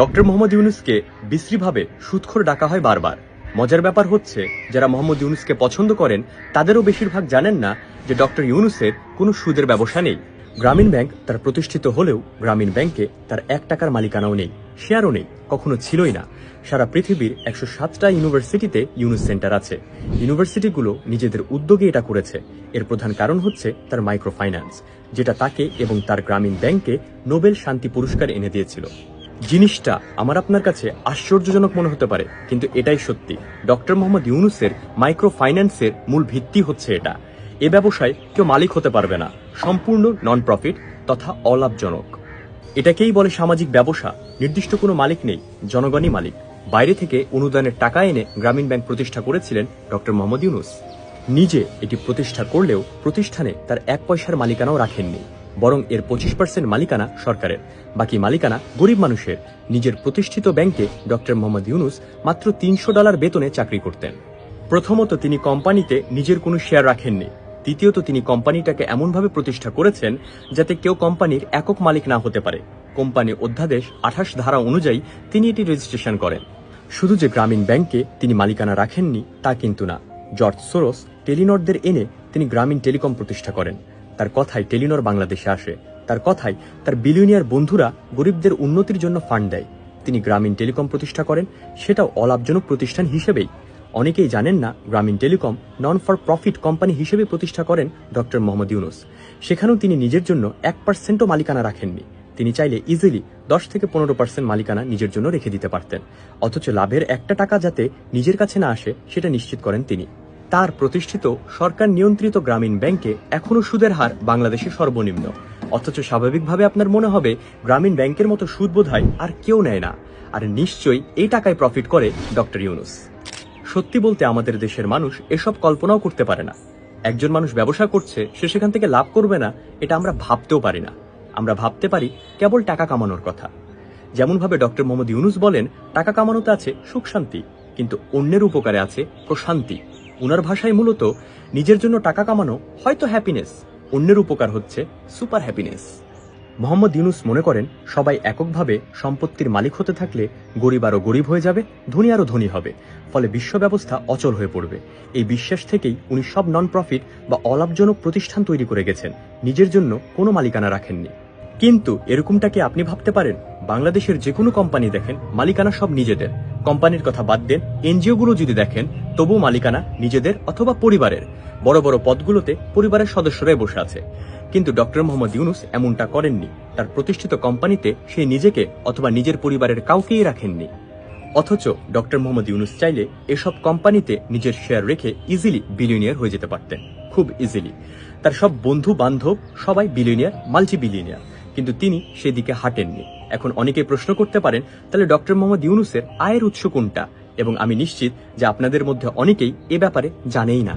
Doctor Mohammad ইউনুসকে বিশ্রীভাবে সুদখোর ডাকা হয় বারবার। মজার ব্যাপার হচ্ছে, যারা মোহাম্মদ ইউনুসকে পছন্দ করেন, তাদেরও বেশিরভাগ জানেন না যে ডক্টর ইউনুসের কোনো সুদের ব্যবসা নেই। গ্রামীণ ব্যাংক তার প্রতিষ্ঠিত হলেও গ্রামীণ ব্যাংকে তার এক টাকার মালিকানাও নেই। শেয়ারও নেই, কখনো ছিলই না। সারা পৃথিবীর একশো সাতটা ইউনিভার্সিটিতে ইউনুস সেন্টার আছে। ইউনিভার্সিটিগুলো নিজেদের উদ্যোগে এটা করেছে। এর প্রধান কারণ হচ্ছে তার মাইক্রো ফাইন্যান্স যেটা তাকে এবং তার গ্রামীণ ব্যাংকে নোবেল শান্তি পুরস্কার এনে দিয়েছিল। জিনিসটা আমার আপনার কাছে আশ্চর্যজনক মনে হতে পারে, কিন্তু এটাই সত্যি। ডক্টর মোহাম্মদ ইউনুসের মাইক্রো ফাইন্যান্সের মূল ভিত্তি হচ্ছে এটা। এ ব্যবসায় কেউ মালিক হতে পারবে না। সম্পূর্ণ নন প্রফিট তথা অলাভজনক। এটাকেই বলে সামাজিক ব্যবসা। নির্দিষ্ট কোনো মালিক নেই, জনগণই মালিক। বাইরে থেকে অনুদানের টাকা এনে গ্রামীণ ব্যাংক প্রতিষ্ঠা করেছিলেন ডক্টর মোহাম্মদ ইউনুস। নিজে এটি প্রতিষ্ঠা করলেও প্রতিষ্ঠানে তার এক পয়সার মালিকানাও রাখেননি। বরং এর পঁচিশ পার্সেন্ট মালিকানা সরকারের। বাকি মালিকানা গরিব মানুষের। নিজের প্রতিষ্ঠিত ব্যাংকে ডক্টর মোহাম্মদ ইউনুস মাত্র তিনশো ডলার বেতনে চাকরি করতেন। প্রথমত তিনি কোম্পানিতে নিজের কোনো শেয়ার রাখেননি। দ্বিতীয়ত তিনি কোম্পানিটাকে এমনভাবে প্রতিষ্ঠা করেছেন যাতে কেউ কোম্পানির একক মালিক না হতে পারে। কোম্পানি অধ্যাদেশ আঠাশ ধারা অনুযায়ী তিনি এটি রেজিস্ট্রেশন করেন। শুধু যে গ্রামীণ ব্যাংকে তিনি মালিকানা রাখেননি, তা কিন্তু না। জর্জ সোরস টেলিনটদের এনে তিনি গ্রামীণ টেলিকম প্রতিষ্ঠা করেন। তার কথায় টেলিনর বাংলাদেশে আসে। তার কথায় তার বিলিয়নিয়ার বন্ধুরা গরিবদের উন্নতির জন্য ফান্ড দেয়। তিনি গ্রামীণ টেলিকম প্রতিষ্ঠা করেন। সেটাও অলাভজনক প্রতিষ্ঠান হিসেবেই। অনেকেই জানেন না, Grameen telecom non for profit company হিসেবে প্রতিষ্ঠা করেন ডক্টর মোহাম্মদ ইউনুস। সেখানেও তিনি নিজের জন্য এক পার্সেন্টও মালিকানা রাখেননি। তিনি চাইলে ইজিলি দশ থেকে পনেরো পার্সেন্ট মালিকানা নিজের জন্য রেখে দিতে পারতেন। অথচ লাভের একটা টাকা যাতে নিজের কাছে না আসে, সেটা নিশ্চিত করেন তিনি। তার প্রতিষ্ঠিত সরকার নিয়ন্ত্রিত গ্রামীণ ব্যাংকে এখনও সুদের হার বাংলাদেশে সর্বনিম্ন। অথচ স্বাভাবিকভাবে আপনার মনে হবে, গ্রামীণ ব্যাংকের মতো সুদ বোধহয় আর কেউ নেয় না। আর নিশ্চয়ই এই টাকায় প্রফিট করে ডক্টর ইউনুস। সত্যি বলতে আমাদের দেশের মানুষ এসব কল্পনাও করতে পারে না। একজন মানুষ ব্যবসা করছে, সে সেখান থেকে লাভ করবে না, এটা আমরা ভাবতেও পারি না। আমরা ভাবতে পারি কেবল টাকা কামানোর কথা। যেমনভাবে ডক্টর মোহাম্মদ ইউনুস বলেন, টাকা কামানোতে আছে সুখ শান্তি, কিন্তু অন্যের উপকারে আছে প্রশান্তি। উনার ভাষায় মূলত নিজের জন্য টাকা কামানো হয়তো হ্যাপিনেস অন্যের উপকার হচ্ছে সুপার হ্যাপিনেস মোহাম্মদ ইউনুস মনে করেন, সবাই এককভাবে সম্পত্তির মালিক হতে থাকলে গরিব আরও গরিব হয়ে যাবে, ধনী আরও ধনী হবে। ফলে বিশ্ব ব্যবস্থা অচল হয়ে পড়বে। এই বিশ্বাস থেকেই উনি সব নন প্রফিট বা অলাভজনক প্রতিষ্ঠান তৈরি করে গেছেন। নিজের জন্য কোনো মালিকানা রাখেননি। কিন্তু এরকমটা কি আপনি ভাবতে পারেন? বাংলাদেশের যে কোনো কোম্পানি দেখেন, মালিকানা সব নিজেদের। কোম্পানির কথা বাদ দেন এনজিওগুলো যদি দেখেন তবু মালিকানা নিজেদের অথবা পরিবারের। বড় বড় পদগুলোতে পরিবারের সদস্যরাই বসে আছে। কিন্তু ডক্টর মোহাম্মদ ইউনুস এমনটা করেননি। তার প্রতিষ্ঠিত কোম্পানিতে সে নিজেকে অথবা নিজের পরিবারের কাউকেই রাখেননি। অথচ ডক্টর মোহাম্মদ ইউনুস চাইলে এসব কোম্পানিতে নিজের শেয়ার রেখে ইজিলি বিলিয়নিয়ার হয়ে যেতে পারতেন। খুব ইজিলি তার সব বন্ধু বান্ধব সবাই বিলিয়নিয়ার মাল্টি বিলিয়নিয়ার কিন্তু তিনি সেদিকে হাঁটেননি। এখন অনেকে প্রশ্ন করতে পারেন, তাহলে ডক্টর মোহাম্মদ ইউনুসের আয়ের উৎস কোনটা? এবং আমি নিশ্চিত যে আপনাদের মধ্যে অনেকেই এ ব্যাপারে জানেই না।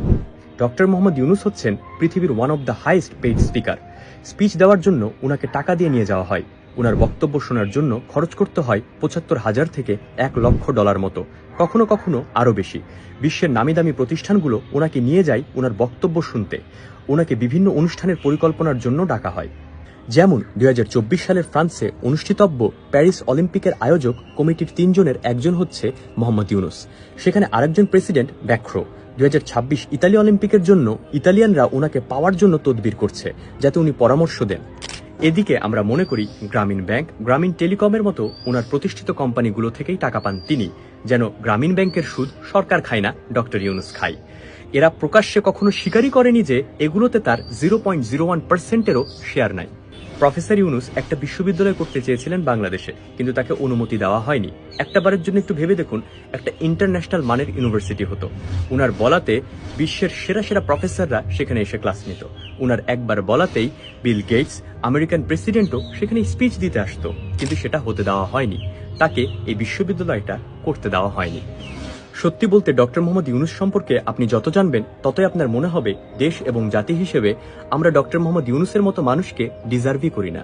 ডক্টর মোহাম্মদ ইউনুস হচ্ছেন পৃথিবীর one of the highest paid speaker speech দেওয়ার জন্য উনাকে টাকা দিয়ে নিয়ে যাওয়া হয়। উনার বক্তব্য শোনার জন্য খরচ করতে হয় পঁচাত্তর হাজার থেকে এক লক্ষ ডলার মতো, কখনো কখনো আরও বেশি। বিশ্বের নামি দামি প্রতিষ্ঠানগুলো ওনাকে নিয়ে যায় ওনার বক্তব্য শুনতে। ওনাকে বিভিন্ন অনুষ্ঠানের পরিকল্পনার জন্য ডাকা হয়। যেমন দু হাজার চব্বিশ সালের ফ্রান্সে অনুষ্ঠিতব্য প্যারিস অলিম্পিকের আয়োজক কমিটির তিনজনের একজন হচ্ছে মোহাম্মদ ইউনুস। সেখানে আরেকজন প্রেসিডেন্ট ব্যাক্রো দুই হাজার ছাব্বিশ ইতালি অলিম্পিকের জন্য ইতালিয়ানরা ওনাকে পাওয়ার জন্য তদবির করছে, যাতে উনি পরামর্শ দেন। এদিকে আমরা মনে করি গ্রামীণ ব্যাংক, গ্রামীণ টেলিকমের মতো ওনার প্রতিষ্ঠিত কোম্পানিগুলো থেকেই টাকা পান তিনি, যেন গ্রামীণ ব্যাংকের সুদ সরকার খায় না ডক্টর ইউনুস খায়। এরা প্রকাশ্যে কখনো স্বীকারই করেনি যে এগুলোতে তার জিরো পয়েন্ট জিরো ওয়ান পার্সেন্টেরও শেয়ার নাই। প্রফেসর ইউনুস একটা বিশ্ববিদ্যালয় করতে চেয়েছিলেন বাংলাদেশে, কিন্তু তাকে অনুমতি দেওয়া হয়নি। একটা বারের জন্য একটু ভেবে দেখুন, একটা ইন্টারন্যাশনাল মানের ইউনিভার্সিটি হতো। উনার বলাতে বিশ্বের সেরা সেরা প্রফেসররা সেখানে এসে ক্লাস নিত। উনার একবার বলাতেই বিল গেটস, আমেরিকান প্রেসিডেন্টও সেখানে স্পিচ দিতে আসতো, কিন্তু সেটা হতে দেওয়া হয়নি। তাকে এই বিশ্ববিদ্যালয়টা করতে দেওয়া হয়নি। সত্যি বলতে ডক্টর মোহাম্মদ ইউনুস সম্পর্কে আপনি যত জানবেন, ততই আপনার মনে হবে দেশ এবং জাতি হিসেবে আমরা ডক্টর মোহাম্মদ ইউনুসের মতো মানুষকে ডিজার্ভই করি না।